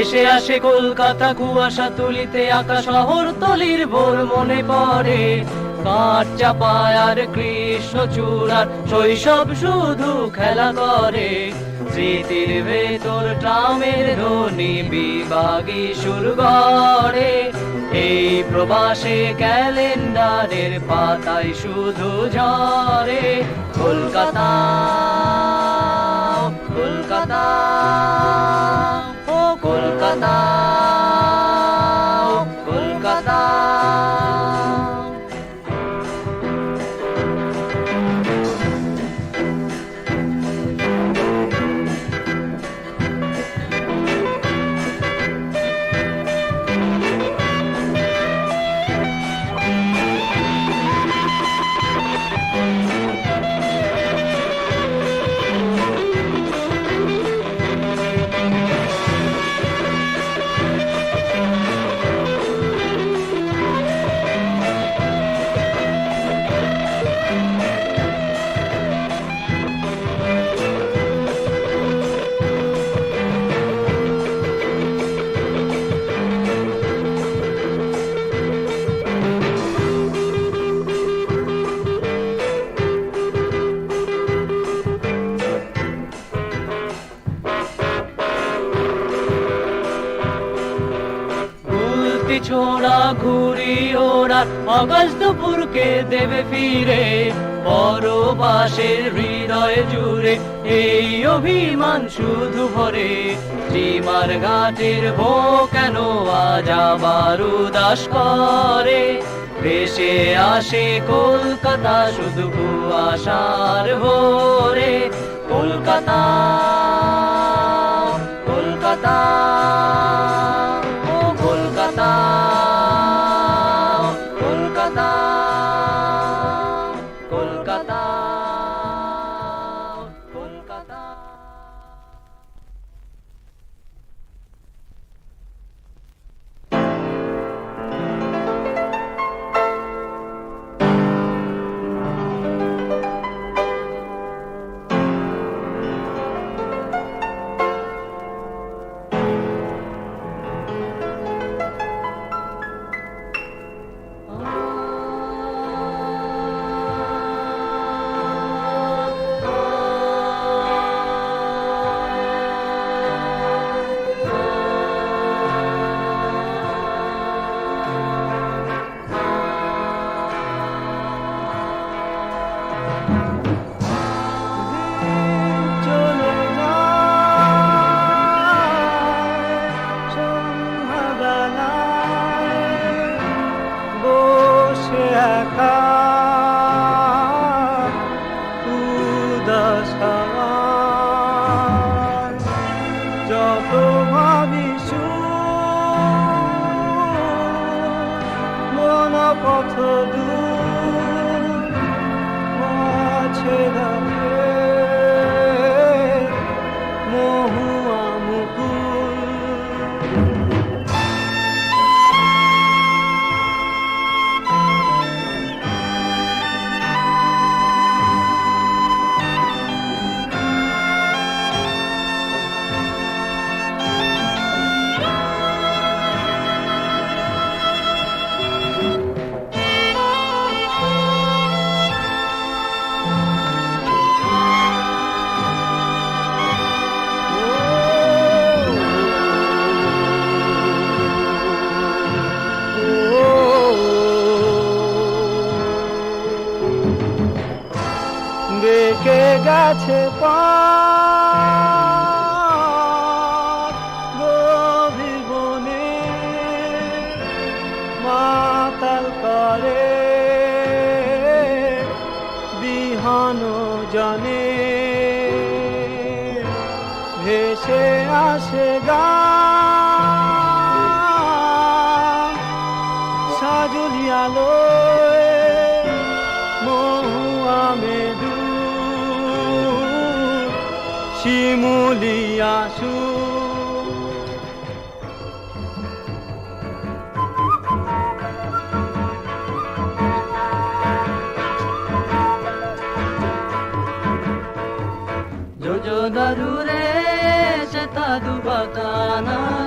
ভেসে আসে কলকাতা, কুয়াশা তুলিতে আকা শহর তলির ভোর মনে পড়ে। কাঠ চাপায় আর কৃষ্ণ চূড়ার শৈশব শুধু খেলা করে। স্মৃতির ভেতর ট্রামের ধ্বনি বিভাগী সুর গড়ে এই প্রবাসে ক্যালেন্ডারের পাতায় শুধু ঝরে কলকাতা কলকাতা। কলকাতা ও কলকাতা। ওরা অগস্ট দুপুরকে দেবে ফিরে, পরবাসের হৃদয় জুড়ে এই অভিমান শুধু ভরে। সীমার ঘাটের ভো কেন আজ আবার উদাস করে? ভেসে আসে কলকাতা শুধু কুয়াশার ভোরে। কলকাতা কলকাতা। গেছে পাবনে মাতাল করে বিহান জনে। ভেসে আসে গান तदुपदाना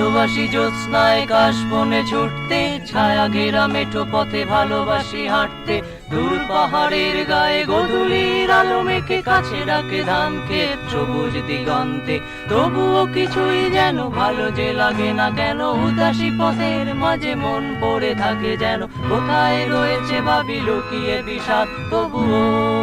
ভালোবাসি জ্যোৎস্নায় কাশ বনে ছুটতে, ছায়া ঘেরা মেঠো পথে ভালোবাসি হাঁটতে। দূর পাহাড়ের গায়ে গধুলির আলো মেখে, কাছে ডাকে ধান ক্ষেত সবুজ দিগন্তে। তবুও কিছুই যেন ভালো যে লাগে না কেন, উদাসী পথের মাঝে মন পড়ে থাকে যেন। কোথায় রয়েছে ভাবি লুকিয়ে বিষাদ, তবুও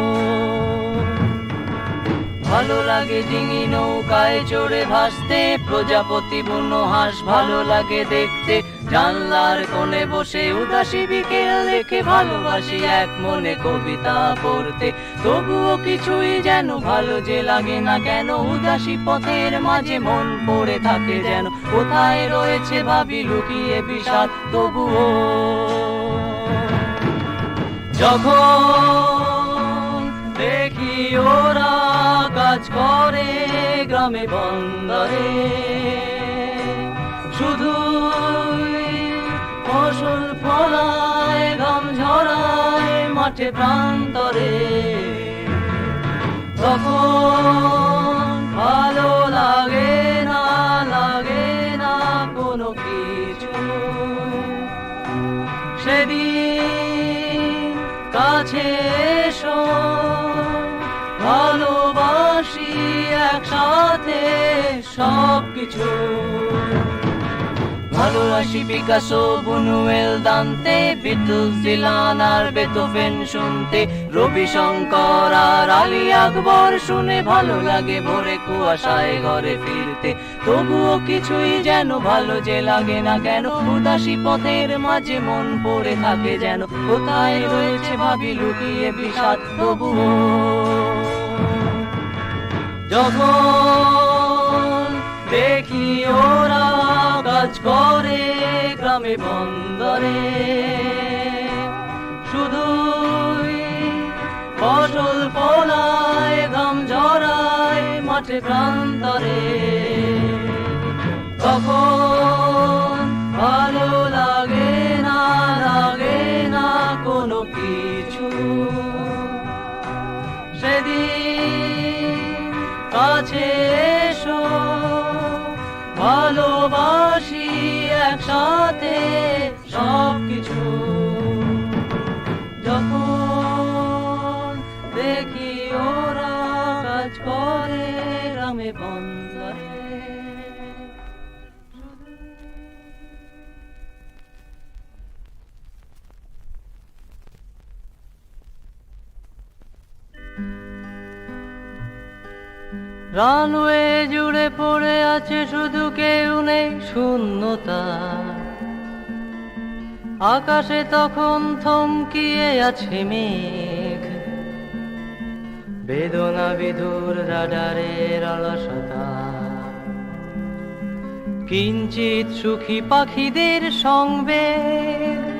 ভালো লাগে ডিঙি নৌকায় চড়ে ভাসতে। প্রজাপতি বুনো হাঁস ভালো লাগে দেখতে। জানলার কোণে বসে উদাসী বিকেল দেখে ভালোবাসি এক মনে কবিতা পড়তে। তবুও কিছুই যেন ভালো যে লাগে না কেন, উদাসী পথের মাঝে মন পড়ে থাকে যেন। কোথায় রয়েছে ভাবি লুকিয়ে বিষাদ, তবুও যখন দেখি ওরা কাজ করে গ্রামে বন্দরে। শুধু ফসল ফলায় ঘাম ঝরায়, মাঠে প্রান্তরে। তখন ভালো লাগে না লাগে না কোনো কিছু। সেদিন কাছে এসো একসাথে সব কিছু ভালোবাসি Picasso, Buñuel Dante, Beatles Dylan আর বেতোফেন শুনতে। রবি শঙ্কর আর আলী আকবর শুনে ভালো লাগে ভোরে কুয়াশায় ঘরে ফিরতে। তবুও কিছুই যেন ভালো যে লাগে না কেন, উদাসী পথের মাঝে মন পড়ে থাকে যেন। কোথায় রয়েছে ভাবি লুকিয়ে বিষাদ, তবুও যখন দেখি ওরা কাজ করে গ্রামে বন্দরে শুধুই ফসল ফলায় ঘাম ঝরায় মাঠে প্রান্তরে। ভালোবাসি একসাথে সব রানওয়ে জুড়ে পড়ে আছে শুধু কেউ নেই শূন্যতা। আকাশে তখন থমকিয়ে আছে মেঘ। বেদনা বিধুর রাডারের অলসতা। কিঞ্চিত সুখী পাখিদের সংবেগ।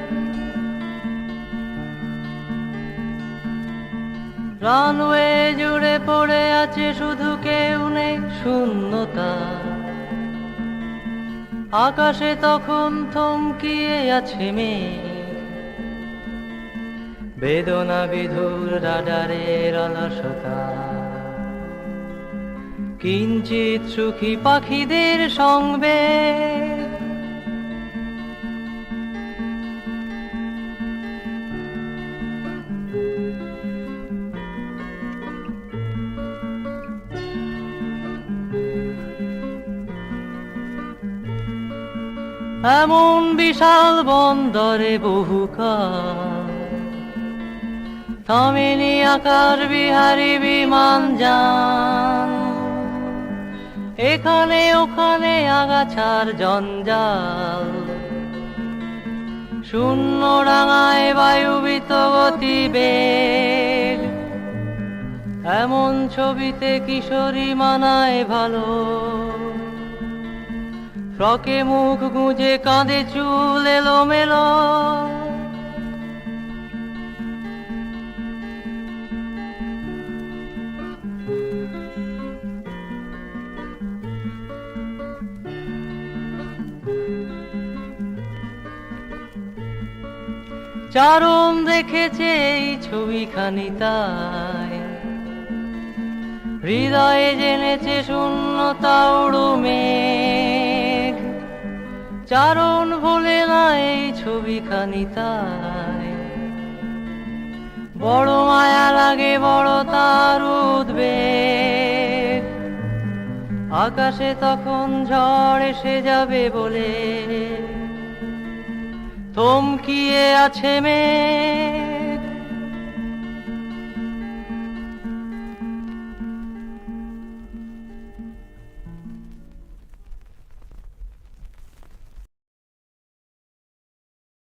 রানওয়ে জুড়ে পড়ে আছে শুধু কেউ নেই শূন্যতা। আকাশে তখন থমকিয়ে আছে মেঘ। বেদনা বিধুর রাডারের অলসতা। কিঞ্চিত সুখী পাখিদের সংবেগ। এমন বিশাল বন্দরে বহুকাল থামেনি আকার বিহারি বিমান যান। এখানে ওখানে আগাছার জঞ্জাল। শূন্য ডাঙায় বায়ুবিত গতিবেগ। এমন ছবিতে কিশোরী মানায় ভালো। ফ্রকে মুখ গুঁজে কাঁধে চুল এলো মেলো চারণ দেখেছে এই ছবিখানি তাই। হৃদয়ে জেনেছে শূন্যতা উড়ু মেঘ চারণ ভোলে না এই ছবিখানি তাই। বড় মায়া লাগে বড় তার উদ্বেগ। আকাশে তখন ঝড় এসে যাবে বলে। থমকিয়ে আছে মেঘ।